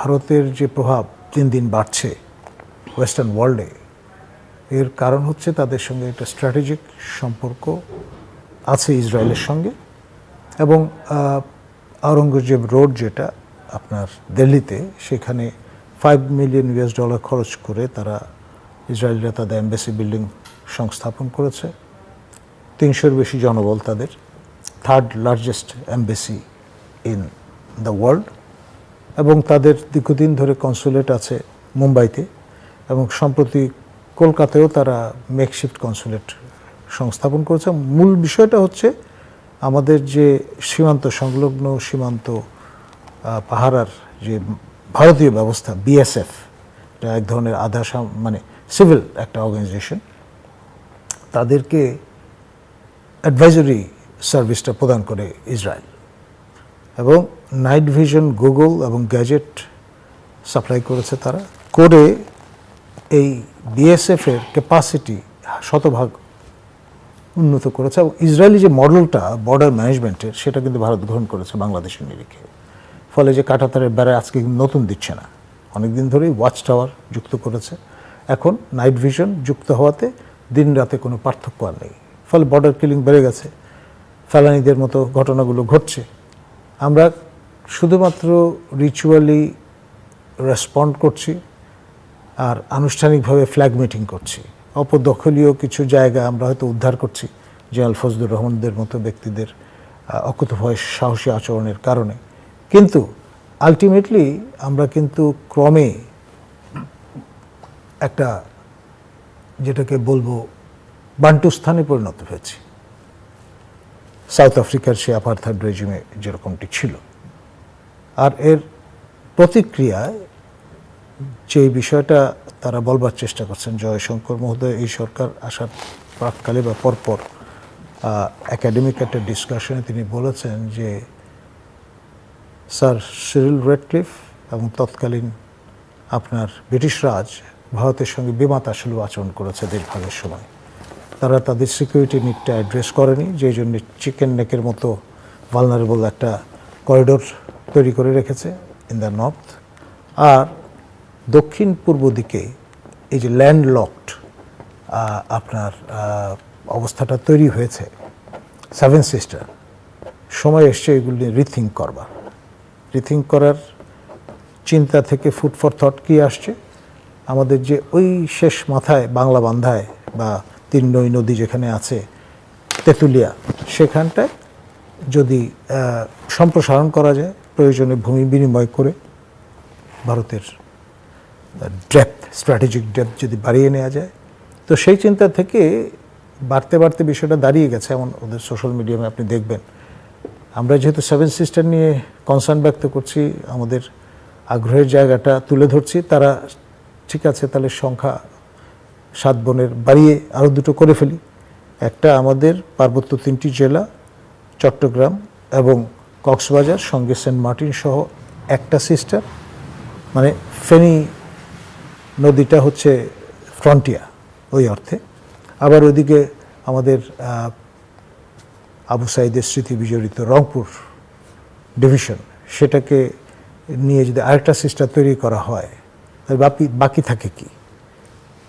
ভারতের যে প্রভাব দিন দিন বাড়ছে ওয়েস্টার্ন ওয়ার্ল্ডে এর কারণ হচ্ছে তাদের সঙ্গে একটা স্ট্র্যাটেজিক সম্পর্ক আছে ইসরায়েলের সঙ্গে এবং আওরঙ্গজেব রোড যেটা আপনার দিল্লিতে, সেখানে ফাইভ মিলিয়ন ইউএস ডলার খরচ করে তারা ইসরায়েলরা তাদের এম্বাসি বিল্ডিং সংস্থাপন করেছে। তিনশোর বেশি জনবল তাদের third largest embassy in the world এবং তাদের দীর্ঘদিন ধরে কনসুলেট আছে মুম্বাইতে এবং সম্প্রতি কলকাতায়ও তারা মেকশিফট কনসুলেট সংস্থাপন করেছে। মূল বিষয়টা হচ্ছে আমাদের যে সীমান্ত, সংলগ্ন সীমান্ত পাহারার যে ভারতীয় ব্যবস্থা বিএসএফ এটা এক ধরনের আধা মানে সিভিল একটা অর্গানাইজেশন তাদেরকে অ্যাডভাইজরি সার্ভিসটা প্রদান করে ইসরায়েল। এবং নাইট ভিশন, গুগল এবং গ্যাজেট সাপ্লাই করেছে তারা। করে এই বিএসএফের ক্যাপাসিটি শতভাগ উন্নত করেছে এবং ইসরায়েলি যে মডেলটা বর্ডার ম্যানেজমেন্টের সেটা কিন্তু ভারত গ্রহণ করেছে বাংলাদেশের নিরিখে। ফলে যে কাটাতারের বেড়ায় আজকে নতুন দিচ্ছে না। অনেকদিন ধরেই ওয়াচ টাওয়ার যুক্ত করেছে। এখন নাইট ভিশন যুক্ত হওয়াতে দিন রাতে কোনো পার্থক্য আর নেই। ফলে বর্ডার কিলিং বেড়ে গেছে। ফেলানিদের মতো ঘটনাগুলো ঘটছে। আমরা শুধুমাত্র রিচুয়ালি রেসপন্ড করছি আর আনুষ্ঠানিকভাবে ফ্ল্যাগ মিটিং করছি। অপদখলীয় কিছু জায়গা আমরা হয়তো উদ্ধার করছি জেনারেল ফজলুর রহমানদের মতো ব্যক্তিদের অকুতভয় সাহসী আচরণের কারণে। কিন্তু আলটিমেটলি আমরা কিন্তু ক্রমে একটা যেটাকে বলব বান্টুস্থানে পরিণত হয়েছি। সাউথ আফ্রিকার সে আপার্থার্ড রেজিমে যেরকমটি ছিল। আর এর প্রতিক্রিয়ায় যে বিষয়টা তারা বলবার চেষ্টা করছেন, জয়শঙ্কর মহোদয়, এই সরকার আসার প্রাককালে বা পরপর একাডেমিক একটা ডিসকাশনে তিনি বলেছেন যে, স্যার সিরিল রেডক্লিফ এবং তৎকালীন আপনার ব্রিটিশ রাজ ভারতের সঙ্গে বিমাতা সুলভ আচরণ করেছে দীর্ঘাগের সময়। তারা তাদের সিকিউরিটি নিডটা অ্যাড্রেস করেনি, যেই জন্য চিকেন নেকের মতো ভালনারেবল একটা করিডোর তৈরি করে রেখেছে ইন দ্য নর্থ আর দক্ষিণ পূর্ব দিকে এই যে ল্যান্ডলকড আপনার অবস্থাটা তৈরি হয়েছে সেভেন সিস্টার সময় এসছে এগুলি রিথিঙ্ক করবার। রিথিঙ্ক করার চিন্তা থেকে ফুড ফর থট কি আসছে? আমাদের যে ওই শেষ মাথায় বাংলা বান্ধায় বা তিন নই নদী যেখানে আছে তেঁতুলিয়া, সেখানটায় যদি সম্প্রসারণ করা যায়, প্রয়োজনে ভূমি বিনিময় করে ভারতের ডেপথ স্ট্র্যাটেজিক ডেপথ যদি বাড়িয়ে নেওয়া যায়। তো সেই চিন্তা থেকে বাড়তে বাড়তে বিষয়টা দাঁড়িয়ে গেছে, এমন ওদের সোশ্যাল মিডিয়ামে আপনি দেখবেন। আমরা যেহেতু সেভেন সিস্টার নিয়ে কনসার্ন ব্যক্ত করছি, আমাদের আগ্রহের জায়গাটা তুলে ধরছি, তারা ঠিক আছে, তাহলে সংখ্যা সাত বনের বাড়িয়ে আরও দুটো করে ফেলি। একটা আমাদের পার্বত্য তিনটি জেলা, চট্টগ্রাম এবং কক্সবাজার, সঙ্গে সেন্ট মার্টিন সহ একটা সিস্টার। মানে ফেনী নদীটা হচ্ছে ফ্রন্টিয়া ওই অর্থে। আবার ওইদিকে আমাদের আবু সাইদের স্মৃতি বিজড়িত রংপুর ডিভিশন, সেটাকে নিয়ে যদি আরেকটা সিস্টার তৈরি করা হয়, তাহলে বাকি বাকি থাকে কি?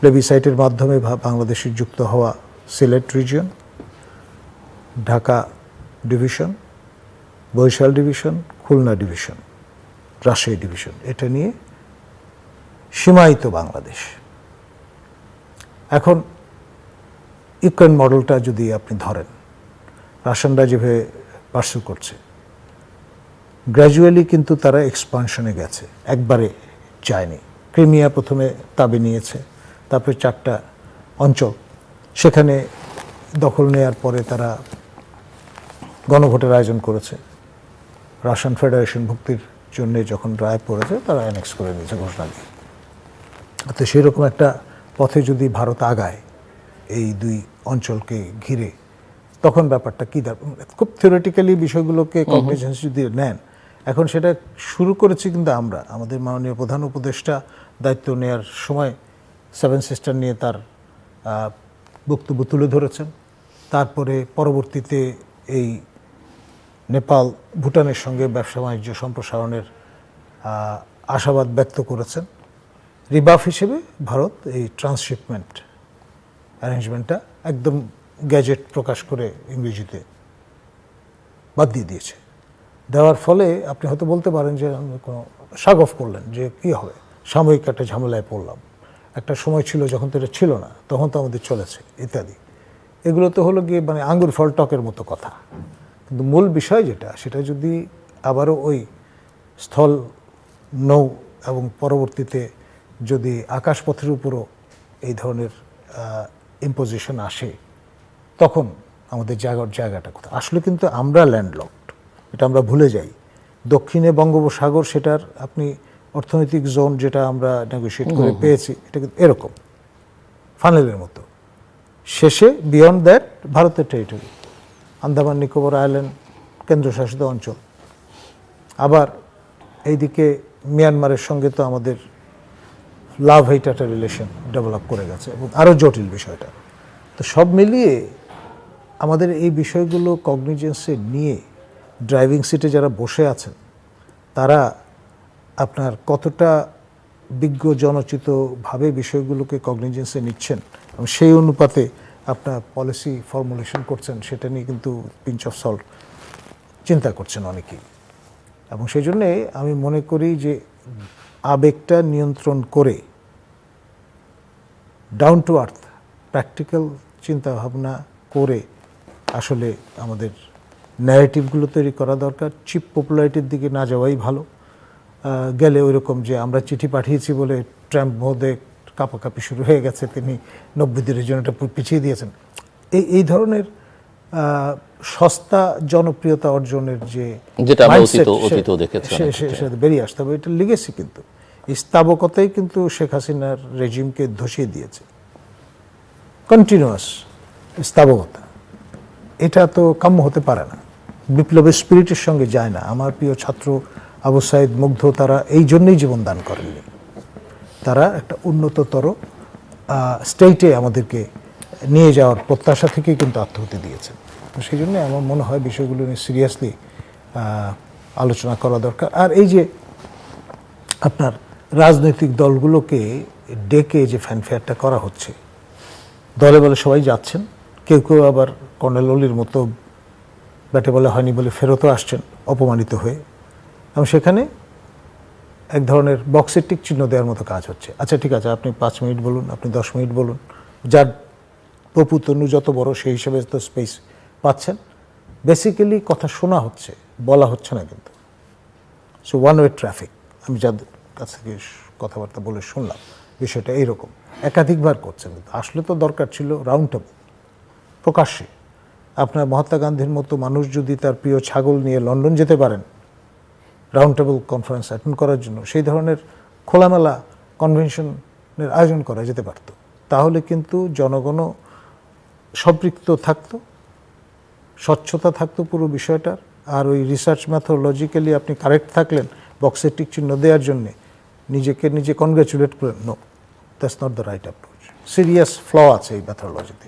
প্লেবিসাইটের মাধ্যমে বাংলাদেশের যুক্ত হওয়া Sylhet region Dhaka division Barishal division Khulna division Rajshahi division এটা নিয়ে সীমায়িত বাংলাদেশ। এখন ইউক্রেন মডেলটা যদি আপনি ধরেন, রাশিয়ানরা যেভাবে পার্সু করছে গ্র্যাজুয়ালি কিন্তু তারা এক্সপানশনে গেছে, একবারে যায়নি। ক্রিমিয়া প্রথমে তাবে নিয়েছে তারপরে চারটা অঞ্চল। সেখানে দখল নেয়ার পরে তারা গণভোটের আয়োজন করেছে। রাশিয়ান ফেডারেশন ভুক্তির জন্য যখন রায় পড়েছে তারা অ্যানেক্স করে নিয়েছে ঘোষণা দিয়ে। তো সেরকম একটা পথে যদি ভারত আগায় এই দুই অঞ্চলকে ঘিরে তখন ব্যাপারটা কী খুব থিওরিটিক্যালি বিষয়গুলোকে কগনিজেন্স যদি নেন এখন সেটা শুরু করেছি কিন্তু আমরা। আমাদের মাননীয় প্রধান উপদেষ্টা দায়িত্ব নেওয়ার সময় সেভেন সিস্টার নিয়ে তার বক্তব্য তুলে ধরেছেন। তারপরে পরবর্তীতে এই নেপাল ভুটানের সঙ্গে ব্যবসা বাণিজ্য সম্প্রসারণের আশাবাদ ব্যক্ত করেছেন। রিবাফ হিসেবে ভারত এই ট্রান্সশিপমেন্ট অ্যারেঞ্জমেন্টটা একদম গ্যাজেট প্রকাশ করে ইংরেজিতে বাদ দিয়ে দিয়েছে। দেওয়ার ফলে আপনি হয়তো বলতে পারেন যে কোনো সাগফ করলেন যে কি হবে? সাময়িক একটা ঝামেলায় পড়লাম। একটা সময় ছিল যখন তো এটা ছিল না, তখন তো আমাদের চলেছে, ইত্যাদি। এগুলো তো হলো গিয়ে মানে আঙ্গুর ফল টকের মতো কথা। কিন্তু মূল বিষয় যেটা, সেটা যদি আবারও ওই স্থল নৌ এবং পরবর্তীতে যদি আকাশপথের উপরও এই ধরনের ইম্পোজিশন আসে, তখন আমাদের জায়গার জায়গাটা কোথায়? আসলে কিন্তু আমরা ল্যান্ডলকড এটা আমরা ভুলে যাই। দক্ষিণে বঙ্গোপসাগর, সেটার আপনি অর্থনৈতিক জোন যেটা আমরা নেগোশিয়েট করে পেয়েছি এটা কিন্তু এরকম। ফানেলের মতো। শেষে বিয়ন্ড দ্যাট ভারতের টেরিটরি আন্দামান নিকোবর আইল্যান্ড কেন্দ্রশাসিত অঞ্চল। আবার এইদিকে মিয়ানমারের সঙ্গে তো আমাদের লাভ হেইট একটা রিলেশন ডেভেলপ করে গেছে এবং আরও জটিল বিষয়টা। তো সব মিলিয়ে আমাদের এই বিষয়গুলো কগনিজেন্সে নিয়ে ড্রাইভিং সিটে যারা বসে আছেন তারা আপনার কতটা বিজ্ঞ জনচিতভাবে বিষয়গুলোকে কগনিজেন্সে নিচ্ছেন এবং সেই অনুপাতে আপনার পলিসি ফর্মুলেশন করছেন, সেটা নিয়ে কিন্তু পিঞ্চ অফ সল্ট চিন্তা করছেন অনেকেই। এবং সেই জন্যে আমি মনে করি যে আবেগটা নিয়ন্ত্রণ করে ডাউন টু আর্থ প্র্যাকটিক্যাল চিন্তা ভাবনা করে আসলে আমাদের ন্যারেটিভগুলো তৈরি করা দরকার। চিপ পপুলারিটির দিকে না যাওয়াই ভালো। গেলে ওই রকম যে আমরা চিঠি পাঠিয়েছি বলে ট্রাম্প মহোদয় কাপাকাপি শুরু হয়ে গেছে তিনি নব্বই দিনের জন্য এটা পিছিয়ে দিয়েছেন। এই এই ধরনের সস্তা জনপ্রিয়তা অর্জনের যে যেটা সেটা বেরিয়ে আসতে হবে। এটা লিগেসি কিন্তু। এই স্থাবকতাই কিন্তু শেখ হাসিনার রেজিমকে ধসিয়ে দিয়েছে। কন্টিনিউয়াস স্থাবকতা এটা তো কাম্য হতে পারে না। বিপ্লবের স্পিরিটের সঙ্গে যায় না। আমার প্রিয় ছাত্র আবু সাইদ মুগ্ধ, তারা এই জন্যই জীবন দান করেননি। তারা একটা উন্নততর স্টেটে আমাদেরকে নিয়ে যাওয়ার প্রত্যাশা থেকেই কিন্তু আত্মহতি দিয়েছেন। তো সেই জন্য আমার মনে হয় বিষয়গুলো নিয়ে সিরিয়াসলি আলোচনা করা দরকার। আর এই যে আপনার রাজনৈতিক দলগুলোকে ডেকে যে ফ্যানফেয়ারটা করা হচ্ছে, দলে বলে সবাই যাচ্ছেন, কেউ কেউ আবার কর্নেল অলির মতো ব্যাটে বলে হয়নি বলে ফেরতও আসছেন, অপমানিত হয়ে। এবং সেখানে এক ধরনের বক্সের টিক চিহ্ন দেওয়ার মতো কাজ হচ্ছে। আচ্ছা ঠিক আছে, আপনি পাঁচ মিনিট বলুন, আপনি দশ মিনিট বলুন। যার প্রপুতনু যত বড়, সেই হিসেবে তো স্পেস পাচ্ছেন। বেসিক্যালি কথা শোনা হচ্ছে, বলা হচ্ছে না কিন্তু। সো ওয়ান ওয়ে ট্রাফিক আমি যাদের কাছ থেকে কথাবার্তা বলে শুনলাম, বিষয়টা এইরকম। একাধিকবার করছেন কিন্তু। আসলে তো দরকার ছিল রাউন্ড টেবল প্রকাশ্যে। আপনার মহাত্মা গান্ধীর মতো মানুষ যদি তার প্রিয় ছাগল নিয়ে লন্ডন যেতে পারেন রাউন্ড টেবল কনফারেন্স অ্যাটেন্ড করার জন্য সেই ধরনের খোলামেলা কনভেনশনের আয়োজন করা যেতে পারত। তাহলে কিন্তু জনগণও সম্পৃক্ত থাকতো, স্বচ্ছতা থাকতো পুরো বিষয়টার। আর ওই রিসার্চ ম্যাথোলজিক্যালি আপনি কারেক্ট থাকলেন বক্সের টিক চিহ্ন দেওয়ার জন্যে নিজেকে নিজে কনগ্রাচুলেট করেন no that's not the right approach serious flaw আছে এই ম্যাথোলজিতে